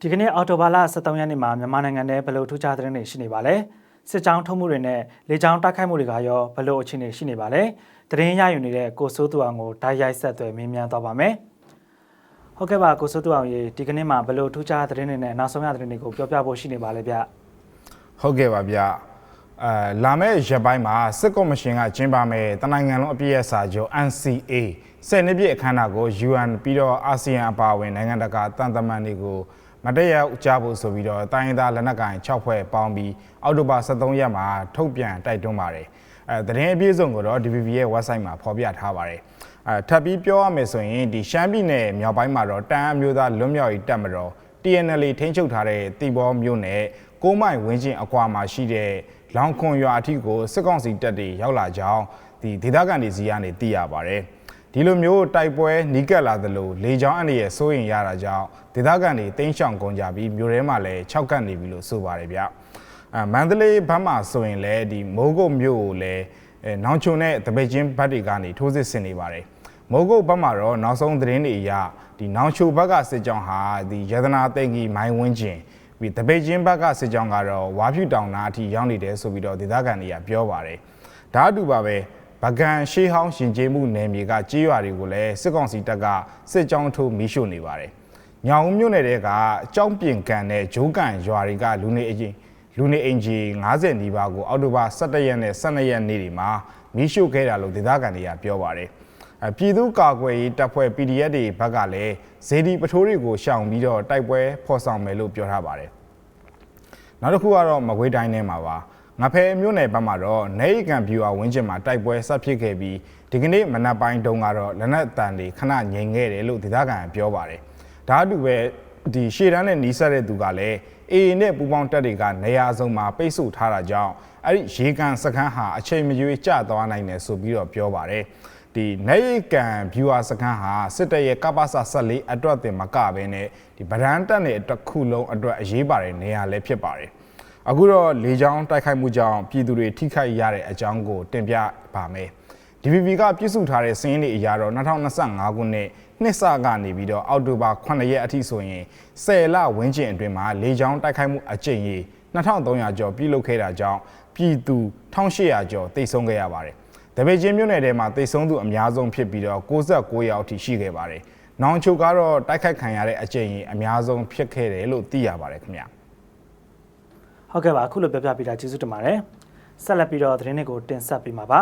ဒီကနေ့အော်တိုဘာလ23ရက်နေ့မှာမြန်မာနိုင်ငံထဲဘယ်လိုထူးခြားသတင်းတွေရှိနေပါလဲစစ်ကြောင်းထုံးမှုတွေနဲ့လေကြောင်းတိုက်ခိုက်မှုတွေကရောဘယ်လိုအခြေအနေရှိနေပါလဲသတင်းရယူနေတဲ့ကိုစိုးသူအောင်ကိုဓာတ်ရိုက်ဆက်သွယ်မင်းမြန်းသွားပါမယ်ဟုတ်ကဲ့ပါကိုစိုးသူအောင်ရေဒီကနေ့မှာဘယ်လိုထူးခြားသတင်းတွေနဲ့နောက်ဆုံးရသတင်းတွေကိုပြောပြဖို့ရှိနေပါလဲဗျဟုတ်ကဲ့ပါဗျအဲလာမယ့်ရက်ပိုင်းမှာစစ်ကော်မရှင်ကကျင်းပမယ်တနိုင်ငံလုံးအပြည့်အစာချုပ် NCA ဆယ်နှစ်ပြည့်အခမ်းအနားကို UN ပြီးတော့အာဆီယံအပါအဝင်နိုင်ငံတကာတန်တမန်တွေကို မတည့်ရောက်ကြဖို့ဆိုပြီးတော့တိုင်းရင်းသားလက်နက်ကိုင်6ဖွဲ့ပေါင်းပြီးအောက်တိုဘာ23ရက်မှာထုတ်ပြန်တိုက်တွန်းပါတယ်အဲသတင်းအပြည့်အစုံကိုတော့ DPP ရဲ့ website မှာဖော်ပြထားပါတယ်အဲထပ်ပြီးပြောရမယ်ဆိုရင်ဒီရှမ်းပြည်နယ်မြောက်ပိုင်းမှာတော့တန်အမျိုးသားလွတ်မြောက်ရေးတပ်မတော် TNL ထိန်းချုပ်ထားတဲ့တီဘောမျိုးနဲ့ကိုးမိုင်ဝင်းကျင်အကွာမှာရှိတဲ့လောင်ခွန်ရွာအထိကိုစစ်ကောင်စီတပ်တွေရောက်လာကြောင်းဒီဒေသခံတွေစီကနေသိရပါတယ်။ ဒီလိုမျိုးတိုက်ပွဲနီးကပ်လာသလိုလေကြောင်းအနေနဲ့စိုးရင်ရတာကြောင့်ဒေသခံတွေတင်းရှောင်ကုန်ကြပြီးမြို့ထဲမှာလည်း၆ကပ်နေပြီလို့ဆိုပါတယ်ဗျ။အဲမန္တလေးဘက်မှာဆိုရင်လည်းဒီမိုးကုတ်မြို့ကိုလည်းအဲနောင်ချုံနဲ့တပိတ်ချင်းဘက်တွေကနေထိုးစစ်ဆင်နေပါတယ်။မိုးကုတ်ဘက်မှာတော့နောက်ဆုံးသတင်းတွေအရဒီနောင်ချိုဘက်ကစစ်ကြောင်းဟာဒီရတနာသိင္ကြီးမိုင်းဝင်းကျင်ပြီးတပိတ်ချင်းဘက်ကစစ်ကြောင်းကတော့ဝါဖြူတောင်နာအထိရောက်နေတယ်ဆိုပြီးတော့ဒေသခံတွေကပြောပါတယ်။ဒါအတူပါပဲ ဗကန်ရှေးဟောင်းရှင်ကျေးမှုနယ်မြေကကြေးရွာတွေကိုလည်းစစ်ကောင်စီတပ်ကစစ်ကြောင်းထိုးမီးရှို့နေပါတယ်။ညောင်ဦးမြို့နယ်တဲကကြောင်းပြင်ကန်နဲ့ဂျိုးကန်ရွာတွေကလူနေအရင်လူနေအင်ဂျီ90နီးပါးကိုအောက်တိုဘာ17ရက်နဲ့12ရက်နေ့တွေမှာမီးရှို့ခဲ့တာလို့ဒေသခံတွေကပြောပါတယ်။အပြည်သူ့ကာကွယ်ရေးတပ်ဖွဲ့ PDF တွေဘက်ကလည်းဇေဒီပထိုးတွေကိုရှောင်ပြီးတော့တိုက်ပွဲဖော်ဆောင်မယ်လို့ပြောထားပါတယ်။နောက်တစ်ခုကတော့မကွေးတိုင်းထဲမှာပါ ငဖဲမြို့နယ်ဘက်မှာတော့နေရီကန်ဗျူဟာဝင်းကျင်မှာတိုက်ပွဲဆက်ဖြစ်ခဲ့ပြီးဒီကနေ့မနက်ပိုင်းတုန်းကတော့လက်နက်တန်တွေခဏငြိမ်ခဲ့တယ်လို့ဒေသခံကပြောပါတယ်။ဒါအတူပဲဒီရှေ့တန်းနဲ့နီးစပ်တဲ့သူကလည်းအေအေနဲ့ပူပေါင်းတက်တွေကနေရာစုံမှာပိတ်ဆို့ထားတာကြောင့်အဲ့ဒီရေကန်စခန်းဟာအချိန်မရွေးကျသွားနိုင်တယ်ဆိုပြီးတော့ပြောပါတယ်။ဒီနေရီကန်ဗျူဟာစခန်းဟာစစ်တပ်ရဲ့ကပ္ပစ14အတွက်တင်မကဘဲနဲ့ဒီဗရန်တက်နဲ့အတွက်ခုလုံးအတွက်အရေးပါတဲ့နေရာလည်းဖြစ်ပါတယ်။ အခုတော့လေကြောင်းတိုက်ခိုက်မှုကြောင့်ပြည်သူတွေထိခိုက်ရတဲ့အကြောင်းကိုတင်ပြပါမယ်။ DPP ကပြည့်စုံထားတဲ့စင်းတွေအရာတော့2025ခုနှစ်နှစ်စကနေပြီးတော့အောက်တိုဘာ9ရက်အထိဆိုရင်10လဝန်းကျင်အတွင်းမှာလေကြောင်းတိုက်ခိုက်မှုအကြိမ်ကြီး2300ကျော်ပြုလုပ်ခဲ့တာကြောင့်ပြည်သူ1800ကျော်တိတ်ဆုံးခဲ့ရပါတယ်။တပည့်ချင်းမြို့နယ်ထဲမှာတိတ်ဆုံးသူအများဆုံးဖြစ်ပြီးတော့69ယောက်အထိရှိခဲ့ပါတယ်။နောင်ချုပ်ကတော့တိုက်ခိုက်ခံရတဲ့အကြိမ်ကြီးအများဆုံးဖြစ်ခဲ့တယ်လို့သိရပါတယ်ခင်ဗျာ။ ဟုတ်ကဲ့ပါအခုလိုပြောပြပေးတာကျေးဇူးတင်ပါတယ်ဆက်လက်ပြီးတော့သတင်းတွေကိုတင်ဆက်ပေးမှာပါ